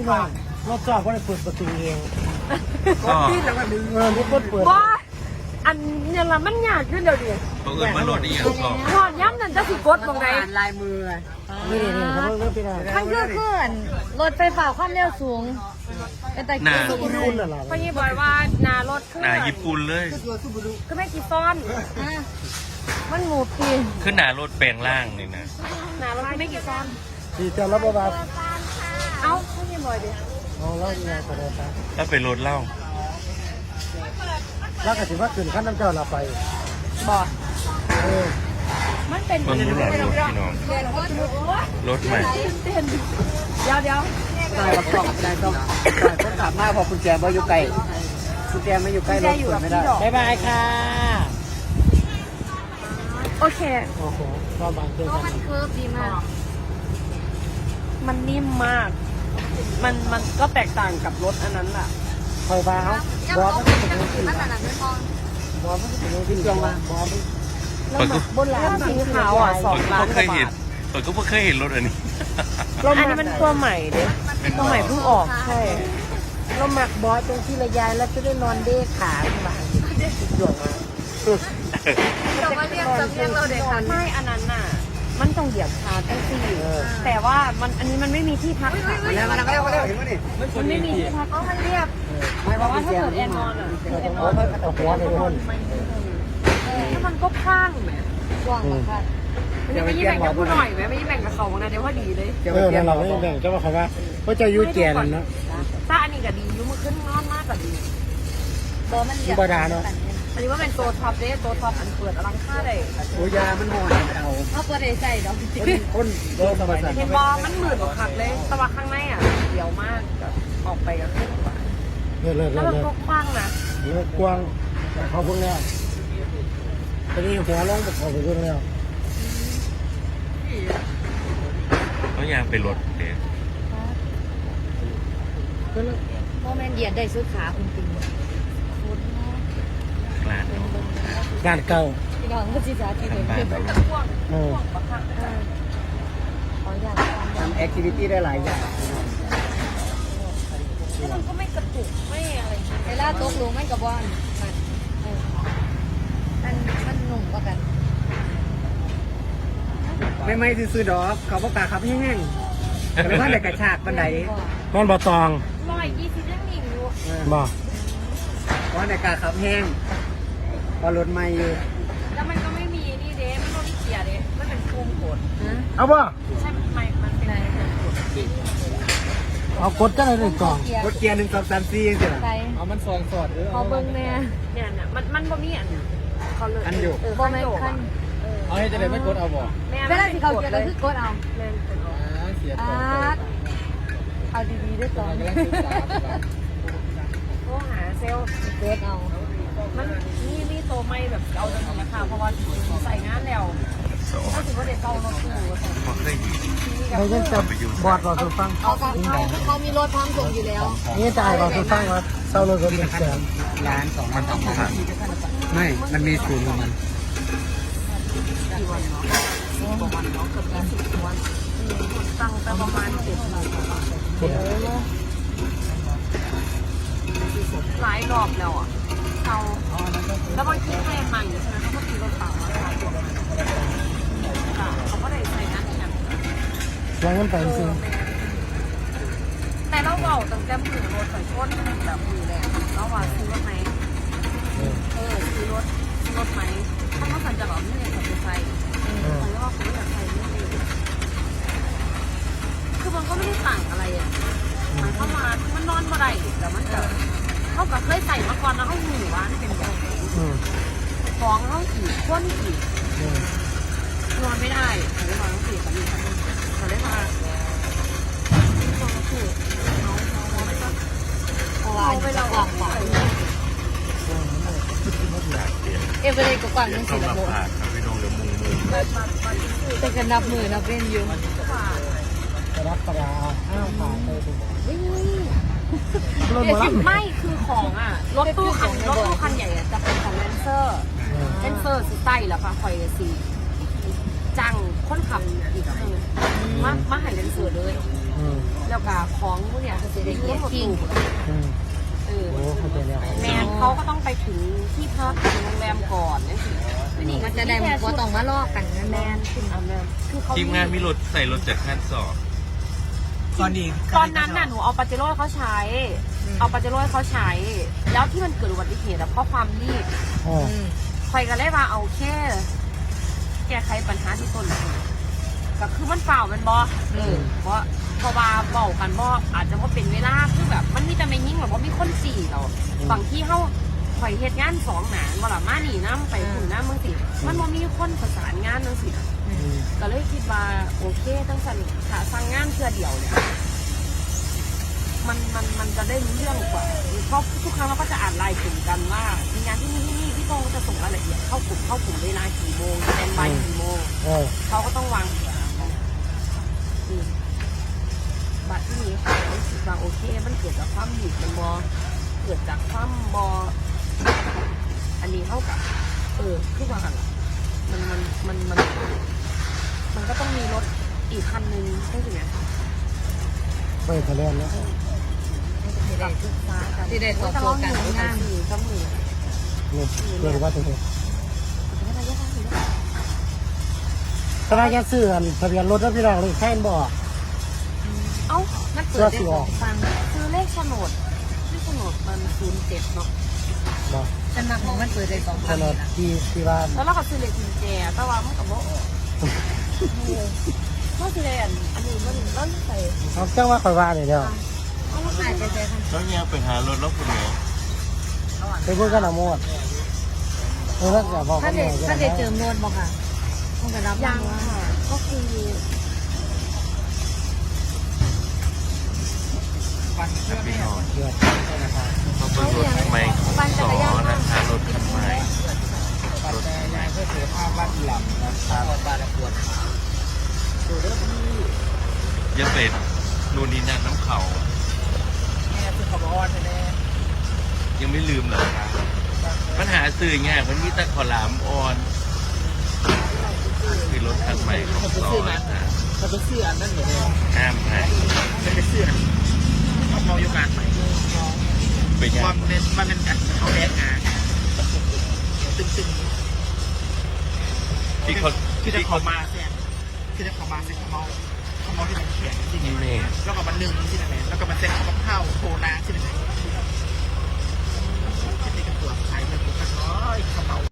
พี่น้องรถจอดว่าได้เปิดประตูเองก็ที่แล้วก็ดึงเงินรถเปิดเปิดว่าอันเนี่ยละมันยากขึ้นเดี๋ยวนี้เขาเอินมาโหลดอีกอย่างสองถอนย้ำนั่นจะสิกดตรงไหนลายมือนี่นี่นี่เขาเริ่มพี่น้องมันคือเคลื่อนรถไฟฟ้าความเร็วสูงเป็นตะหน้ากี้คุณรุ่นอะไรพ่อยี่บอยว่าหนารถขึ้นหน้าญี่ปุ่นเลยก็ไม่กี่ซ้อนอะมันหมูปีขึ้นหน้ารถแปลงล่างนี่นะหนารถไม่กี่ซ้อนดีจังแล้วบ้าเอ้า พ่อยี่บอยดิเอาแล้วยังไงก็ได้ครับถ้าเป็นรถเหล่าแล้วก็ถือว่าขึ้นขั้นน้ำเจ้าเราไปบอกเออมันเป็นเบิ่งดูหลอดรถพี่น้องรถใหม่เดี๋ยวเดี๋ยวได้ประกอบได้ต้องได้ต้องขับมากพอกุญแจมาอยู่ไกลกุญแจไม่อยู่ใกล้รถเปิดไม่ได้บ๊ายบายค่ะโอเคโอ้โหก็บางเจอเพราะกัมันนเคิร์ฟดีมาก มันนิ่มมาก มันมันก็แตกต่างกับรถอันนั้นแหละคอยฟ้าเขาบอสมันจะเป็นสีมันหนักไม่พอบอสมันจะเป็นสีจังว่าบอสเปิดก็บนร้านสีขาวอะสองเปิดก็ล้านเพิ่งกเคว่ายเห็บานทเปิดก็เพิ่งเคยเห็นรถอันนี้อันนี้มันตัวใหม่เด้ตัวใหม่เพิ่งออกใช่เราหมักบอสตรงที่ระยายแล้วจะได้นอนเด้ขาขึ้นมาหยดมาแต่ว่าเรียกจำเรียกเราเด็กค่ะไม่อันนั้นน่ะ มันต้องเหยียบขาตั้งสี่แต่ว่ามันอันนี้มันไม่มีที่พักขามาแล้วมาแล้วมาแล้วมาแล้วเห็นไหมนี่มันไม่มีที่พักอ๋อมันเรียบไม่แต่ว่าว่ากุญถ้าแจเกิดแอนนอนอะคือแอนนโอ้อนมันเอาหัวเลยทุกคนถ้ามันก็ข้างแหมกว้างมากค่ะมันจะไม่ยิ่งแบ่งกับผู้หน่อยไหมไม่ยิ่งแบ่งกับเขานะเดี๋ยวพอดีเลยเดี๋ยวเออเตรียมเราไม่แบ่งเจ้าว่าเขาว่าเขาจะยุ่ยแก่แล้วเนาะถ้าอันนี้ก็ดียุ่มือขึ้นนอนมากก็ดีบอมันเหยียบธรรมดาเนอะ อันนี้ว่าเป็นตัวท็อปเด้ตัวท็อปอันเปิดอลังค่าเลยโอ้ยามันห่อเอาเขาเปิดได้ใส่ดอกคนโดนประสาทเห็นบอมันหมื่นกว่าคักเลยแต่ว่าข้างในอะเดียวมากแบบออกไปก็ขึ้นกว่าเลิศเลิศแล้เลิวศมันเลิศก็กว้างนะเลิศกว้างเขาเพิ่งแล้วตอนนี้หัวลงเขาไปเพิ่งแล้วเขาอยากไปรถเด็กโมเมนต์เหยียดได้สุดขาคุณจริง กลานเนาะ งานเก่าพี่น้องก็จีจ้าที่ทาเห็งนบ้านเป็นเรากว้างเออกว้างกว่าคักขออยากทำแอคทิวิตี้ได้หลายอย่างแล้วมันก็ไม่กระตุกไม่อะไรเวลาตกลงมันกับบอลมันมันมันหนุ่มกว่ากัน ไม่ไม่ซื้อดอกเขาประกาศขับแห้งๆแต่ว่าแต่กระชากบันไดนอนบ่ตองร้อยยี่สิบยังหนิงอยู่บ่ว่าแต่กาขับแห้ง พอรถไม่อยู่แล้วมันก็ไม่มีนี่เด้มันก็ไม่เกียร์เด้มันเป็นโครงโกดเอาบ่ใช่มันไม่มันเป็นโครงโกดเอากดจังเลยเลยกล่องรถเกียร์หนึ่งสองสามสี่สิล่ะใส่เอามันซองสอดเออพอเบิ้งแน่เนี่ยน่ะมันมันบ่มีอันเขาเลยอันอยู่เออบ่ขั้นแม่นโยกขั้นอะเอาให้จะได้ไม่กดเอาบ่แม่เวลาที่เขาเกียร์ก็คือกดเอาแม่เป็นเอาเสียอาร์ตเอาดีๆด้วยก่อนโทรหาเซลล์กดเอา มันนี่นี่โตไม่แบบเอาจนราคาเพราะว่าใส่งานแล้วสองถ้าถือว่าเด็กเก่ารถตู้พอเคยเห็นไม่ยังจะบอดเราสุฟังเขาเขาเขามีรถพร้อมส่งอยู่แล้วนี่จะให้เราสุฟังว่าเศร้าเลยคนเป็นแสนล้านสองมันต้องผ่านไม่ มันมีศูนย์ของมันกี่วันเนาะประมาณเนาะเกือบยี่สิบวันตั้งแต่ประมาณเจ็ดโมงหลายรอบแล้วอะเขาแล้วบางทีแม่ใหม่ใช่ไหมเขาก็ตีรถเปล่ามาเขาก็ได้ใส่งานอย่างวางเงินไปจริงแต่เราเบาตั้งแต่มือรถใส่ก้นแบบมือแรงเราว่าซื้อรถไหมเออซื้อรถซื้อรถไหมถ้าเขาสั่งจะหล่อไม่เนี่ยจะใส่ใส่ว่าเขาอยากใส่ไม่เลยคือมันก็ไม่ได้ต่างอะไรอะมันเข้ามามันนอนมาได้แต่มันแบบ เขากับเคยใส่มาก่อนแล้วเขาหูว่านี่เป็นแบบอืมฟ้องเขาอีกข้นอีกอืมนอนไม่ได้เขาเลยนอนต้องสี่กับมีคันนึงเขาเลยมาเขาก็คือเขาเขาไม่ต้องเพราะว่าอันนี้จะกว้างกว่าอยากเปลี่ยนเอเวอเรสต์ก็กว้างเปลี่ยจันงเข้าสิมาระบบผ่านครับพี่น้องเดี๋ยวมุงมุงแต่ก็นับมือนับเป็นอยู่รับกระดาอ้าวขาดเลยถูก รถเดี๋มายวลัที่ไม่ คือของอะ รถตู้คันรถตู้คันใหญ่อะจะเป็นของแลนเซอร์แลนเซอร์สีใต้แล้วค่ะคอยสีจังคนขับอีกคือมามาใหายแลนเซอร์เลย อืมแล้วก็ของพวกเนี้ยจะได้เยอะหมดตู้อืมเออ โอ้เข้าใจแล้วแมนเขาก็ต้องไปถึงที่พักถึงโรงแรมก่อนนี่สินี่มันจะได้บ่ต้องมาลอกกันนั่นแมแม่นขึ้นเอาแมนคือเขา ทีมงานมีรถใส่รถจากขั้นสอบ ตอนนี้ตอนนั้นน่ะหนูเอาปาเจโร่ให้เขาใช้ เอาปาเจโร่ให้เขาใช้ แล้วที่มันเกิดอุบัติเหตุอะเพราะความรีบอ๋อคอยกันเลยว่าเอาแค่แก้ไขปัญหาที่ต้นเหตุก็คือมันเปล่ามันบอเออเพราะเพราะว่าเบากันบออาจจะว่าเป็นเวลาคือแบบ มันมีแต่ไม่ยิ่งแบบว่ามีคนสี่เราบางที่เขาคอยเหตุงานสองหนานว่าละมาหนีน้ำไปถึงน้ำมึงสิมันว่ามีคนประสานงานนังสิอืม ก็เลยคิดว่าโอเคตั้งแต่ถ้าสั่งงานเพื่อเดียวเนี่ยมันมันมันจะได้รู้เรื่องกว่าเพราะทุกครั้งเราก็จะอ่านรายกลุ่มกันว่ามีงานที่นี่ที่นี่พี่โต้งก็จะส่งรายละเอียดเข้ากลุ่มเข้ากลุ่มเวลากี่โมงสแตนบายกี่โมงเออเขาก็ต้องวางแผนอืมบัตรที่นี้ค่ะรู้สึกว่าโอเค มันเกิดจากความหยุดมันบอเกิดจากความบออันนี้เท่ากับ เออคือว่าอะไรมันมันมันมัน มันก็ต้องมีรถอีกคันนึงใช่ไหมเปิดทะเลนแล้วกับศึกษากันที่ได้ตอบโจทย์การทำงานสี่ก็มีนี่เรียกว่าตัวเองไม่ได้ยากเลยนะถ้าว่าจะซื้ออันทะเบียนรถแล้วพี่น้องเลยแค่นบอกเอ้ามันเปิดได้สองฟังคือเลขโฉนดเลขโฉนดมันศูนย์เจ็ดเนาะบอกฉันมักมองมันเปิดได้สองถฟังนนที่ที่บ้านแล้วเราก็ซื้อเลขกุญแจแต่ว่ามันกับโบออ กเมื่อซื้อเลขอันนี้มันแล้วใส่เขาเจ้าว่าคอยว่าเลยเดียวเอามาขายใจใจคันแล้วเนี่ยไปหารถแล้วคุณเหนียวไปพูดกันอะโมดเออแล้วจะบอกถ้ากันเด็ไงถ้าเด็เจิมโน้ตบอกค่ะต้องไปรับยังว่าค่ะก็คือครับพี่น้องเดือดเขาเปิดรถคันใหม่ของสอนะคะรถคันใหม่ บ้านหลังนะครับบ้านละปวดยังเป็นนู่นนี่นั่นน้ำเขาแม่คือขบวนแน่ยังไม่ลืมเหรอคะปัญหาสื่อง่ายมันมีแต่ขอลามออนคือรถคันใหม่ของสอนะคะเขาจะซื้ออันนั้นเหรอเนี่ยห้ามให้จะไปซื้ออันเขามองอยู่การใหม่ไปยัความงเน้นมันเป็นอันเขาแดกงานตึง ที่เขาคือจะขอมาเสียงคือจะขอมาเสียงขมเอาขมเอาที่มันเขียนที่นี่แล้วก็มันหนึ่งที่นั่นแล้วก็มันเซนยงกับข้าวโคนาที่นั่นที่นี่กับตัวใครมันก็น้อยขมเอา